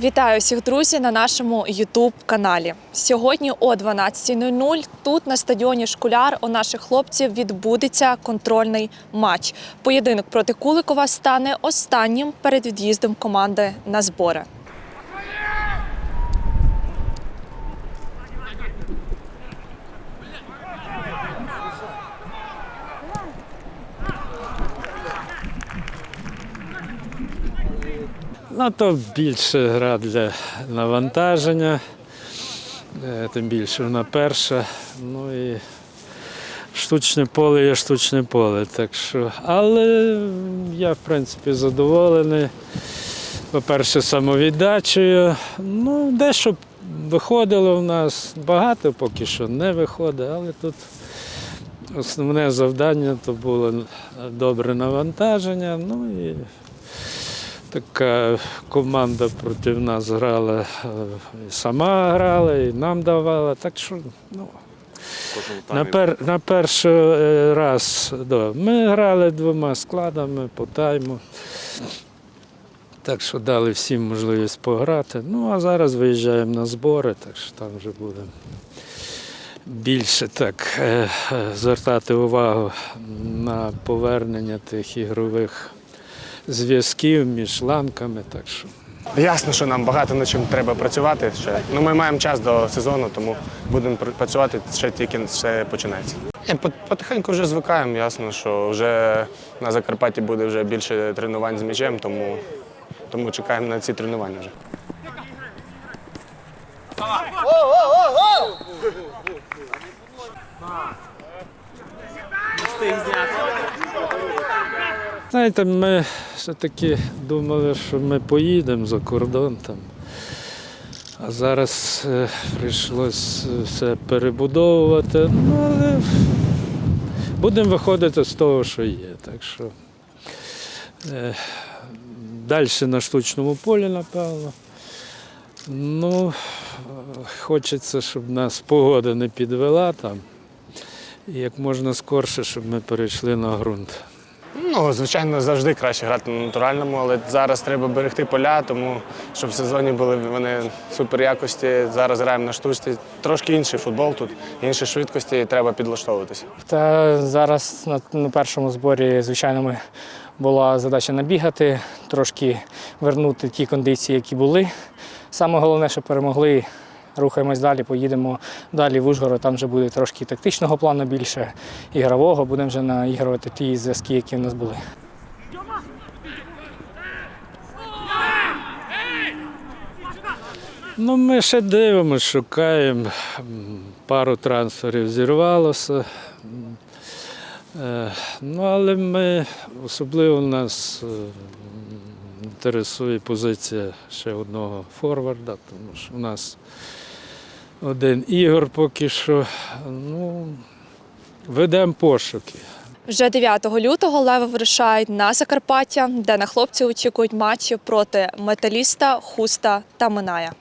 Вітаю всіх друзі на нашому Ютуб-каналі. Сьогодні о 12.00 тут на стадіоні Шкуляр у наших хлопців відбудеться контрольний матч. Поєдинок проти Куликова стане останнім перед від'їздом команди на збори. Ну, то більше гра для навантаження, е, тим більше вона перша. Ну і штучне поле є штучне поле. Так що, але я, в принципі, задоволений. По-перше, самовіддачею. Ну, дещо виходило в нас. Багато поки що не виходить, але тут основне завдання то було добре навантаження. Ну і Така команда проти нас грала, е, сама грала, і нам давала. Так що ну, на, пер, на перший е, раз да, ми грали двома складами по тайму. Так що дали всім можливість пограти. Ну а зараз виїжджаємо на збори, так що там вже будемо більше так е, звертати увагу на повернення тих ігрових зв'язків між ланками. Так що Ясно, що нам багато над чим треба працювати ще. Ну, ми маємо час до сезону, тому будемо працювати ще тільки все починається. Потихеньку вже звикаємо, ясно, що вже на Закарпатті буде вже більше тренувань з м'ячем, тому, тому чекаємо на ці тренування вже. Знаєте, ми все-таки думали, що ми поїдемо за кордон там. А зараз е, прийшлось все перебудовувати. Ну, але будемо виходити з того, що є. Так що е, далі на штучному полі, напевно. Ну, е, хочеться, щоб нас погода не підвела там. І як можна скорше, щоб ми перейшли на ґрунт. Ну, звичайно, завжди краще грати на натуральному, але зараз треба берегти поля, тому щоб в сезоні були вони супер якості. Зараз граємо на штучці. Трошки інший футбол тут, інші швидкості, і треба підлаштовуватися. Та зараз на, першому зборі, звичайно, ми була задача набігати, трошки вернути ті кондиції, які були. Саме головне, що перемогли. Рухаємось далі, поїдемо далі в Ужгород. Там вже буде трошки тактичного плану більше, ігрового. Будемо вже наігрувати ті зв'язки, які в нас були. Ну, ми ще дивимося, шукаємо. Пару трансферів зірвалося. Е, Ну, але ми особливо нас е, інтересує позиція ще одного форварда, тому що у нас один ігор поки що. Ну, ведемо пошуки. Вже 9 лютого леви вирушають на Закарпаття, де на хлопців очікують матчі проти металіста, хуста та миная.